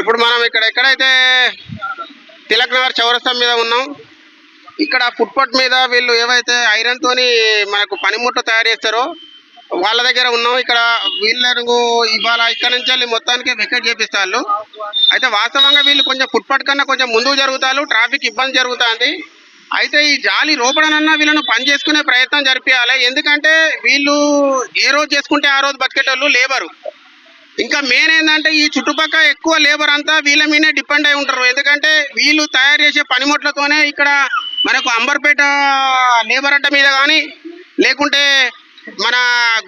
ఇప్పుడు మనం ఇక్కడ ఎక్కడైతే తిలక్ నగర్ చౌరస్తా మీద ఉన్నాం ఇక్కడ ఫుట్పాత్ మీద వీళ్ళు ఏవైతే ఐరన్తోని మనకు పనిముట్లు తయారు చేస్తారో వాళ్ళ దగ్గర ఉన్నాం. ఇక్కడ వీళ్ళను ఇవాళ ఇక్కడ నుంచి వెళ్ళి మొత్తానికి వెకెట్ చేపిస్తారు అయితే వాస్తవంగా వీళ్ళు కొంచెం ఫుట్పాత్ కన్నా కొంచెం ముందుకు జరుగుతారు ట్రాఫిక్ ఇబ్బంది జరుగుతుంది. అయితే ఈ జాలి రూపడనన్నా వీళ్ళను పని చేసుకునే ప్రయత్నం జరిపించాలి ఎందుకంటే వీళ్ళు ఏ రోజు చేసుకుంటే ఆ రోజు బతికేటోళ్ళు లేబరు. ఇంకా మెయిన్ ఏంటంటే ఈ చుట్టుపక్కల ఎక్కువ లేబర్ అంతా వీళ్ళ మీదే డిపెండ్ అయి ఉంటారు. ఎందుకంటే వీళ్ళు తయారు చేసే పనిముట్లతోనే ఇక్కడ మనకు అంబర్పేట లేబర్ అడ్డ మీద కానీ లేకుంటే మన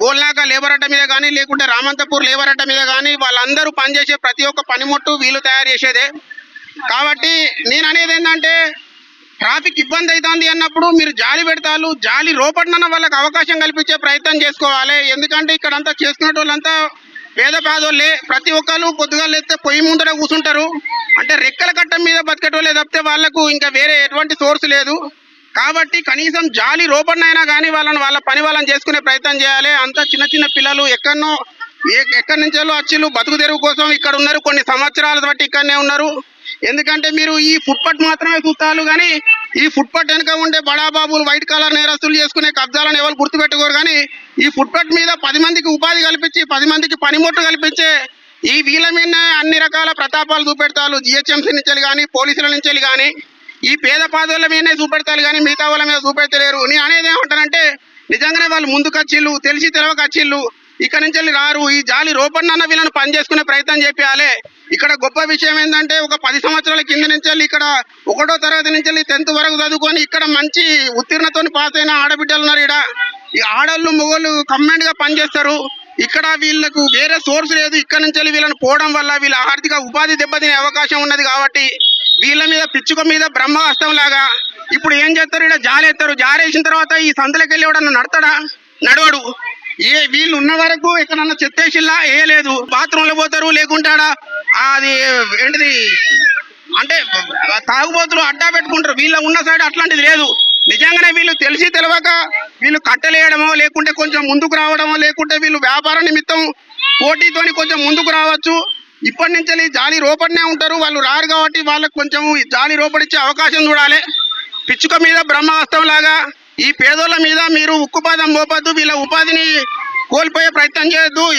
గోల్నాక లేబర్ అడ్డ మీద కానీ లేకుంటే రామంతపూర్ లేబర్ అడ్డ మీద కానీ వాళ్ళందరూ పనిచేసే ప్రతి ఒక్క పనిముట్టు వీళ్ళు తయారు చేసేదే. కాబట్టి నేను అనేది ఏంటంటే ట్రాఫిక్ ఇబ్బంది అవుతుంది అన్నప్పుడు మీరు జాలి పెడతారు జాలి రోపడిన వాళ్ళకి అవకాశం కల్పించే ప్రయత్నం చేసుకోవాలి. ఎందుకంటే ఇక్కడంతా చేసుకునే వాళ్ళంతా పేద పేదోళ్ళే ప్రతి ఒక్కరు పొద్దుగా లేస్తే పొయ్యి ముందర కూర్చుంటారు. అంటే రెక్కల కట్టం మీద బతికేటోళ్ళే తప్పితే వాళ్ళకు ఇంకా వేరే ఎటువంటి సోర్స్ లేదు. కాబట్టి కనీసం జాలి రోపడినైనా కానీ వాళ్ళని వాళ్ళ పని వాళ్ళని చేసుకునే ప్రయత్నం చేయాలి. అంతా చిన్న చిన్న పిల్లలు ఎక్కడనో ఏ- ఎక్కడి నుంచో వచ్చిళ్ళు బతుకు తెరువు కోసం ఇక్కడ ఉన్నారు. కొన్ని సంవత్సరాల బట్టి ఇక్కడనే ఉన్నారు. ఎందుకంటే మీరు ఈ ఫుట్పాత్ మాత్రమే చూస్తారు కానీ ఈ ఫుట్పాత్ వెనుక ఉండే బడాబాబులు వైట్ కలర్ నేరస్తులు చేసుకునే కబ్జాలను ఎవరు గుర్తుపెట్టుకోరు. కానీ ఈ ఫుట్పాత్ మీద పది మందికి ఉపాధి కల్పించి పది మందికి పనిముట్లు కల్పించే ఈ వీళ్ళ మీద అన్ని రకాల ప్రతాపాలు చూపెడతారు. జిహెచ్ఎంసీ నుంచి కానీ పోలీసుల నుంచి కానీ ఈ పేద పాదవుల మీదనే చూపెడతారు కానీ మిగతా వాళ్ళ మీద చూపెడతలేరు. నేను అనేది ఏమంటానంటే నిజంగానే వాళ్ళు ముందుకు వచ్చిళ్ళు తెలిసి తెలవక వచ్చిళ్ళు ఇక్కడ నుంచి వెళ్ళి రారు. ఈ జాలి రోపన్న వీళ్ళని పని చేసుకునే ప్రయత్నం చేపియాలి. ఇక్కడ గొప్ప విషయం ఏంటంటే ఒక పది సంవత్సరాల కింద నుంచి వెళ్ళి ఇక్కడ ఒకటో తరగతి నుంచి వెళ్ళి టెన్త్ వరకు చదువుకొని ఇక్కడ మంచి ఉత్తీర్ణతో పాస్ అయిన ఆడబిడ్డలు ఉన్నారు ఇక్కడ ఈ ఆడళ్ళు మొగోళ్ళు కమ్మెంట్గా పనిచేస్తారు ఇక్కడ వీళ్ళకు వేరే సోర్స్ లేదు. ఇక్కడ నుంచి వెళ్ళి వీళ్ళని పోవడం వల్ల వీళ్ళ ఆర్థిక ఉపాధి దెబ్బతినే అవకాశం ఉన్నది కాబట్టి వీళ్ళ మీద పిచ్చుక మీద బ్రహ్మహస్తం లాగా ఇప్పుడు ఏం చేస్తారు? ఇక్కడ జాలేస్తారు జారేసిన తర్వాత ఈ సందులోకి వెళ్ళి ఎవడన్నా నడతాడా? నడవడు. ఏ వీళ్ళు ఉన్న వరకు ఎక్కడన్నా చెత్తేసిల్లా వేయలేదు లేదు. పోతారు లేకుంటాడా? అది ఏంటిది? అంటే తాగుబోతులు అడ్డా పెట్టుకుంటారు. వీళ్ళ ఉన్న సైడ్ అట్లాంటిది లేదు. నిజంగానే వీళ్ళు తెలిసి తెలవక వీళ్ళు కట్టలేయడమో లేకుంటే కొంచెం ముందుకు రావడమో లేకుంటే వీళ్ళు వ్యాపార నిమిత్తం పోటీతోని కొంచెం ముందుకు రావచ్చు. ఇప్పటి నుంచి జాలి రూపడినే ఉంటారు. వాళ్ళు రారు కాబట్టి వాళ్ళకి కొంచెం జాలి రూపడిచ్చే అవకాశం చూడాలి. పిచ్చుక మీద బ్రహ్మాస్త్రం లాగా ఈ పేదోళ్ళ మీద మీరు ఉక్కుపాదం మోపద్దు వీళ్ళ ఉపాధిని కోల్పోయే ప్రయత్నం చేయొద్దు.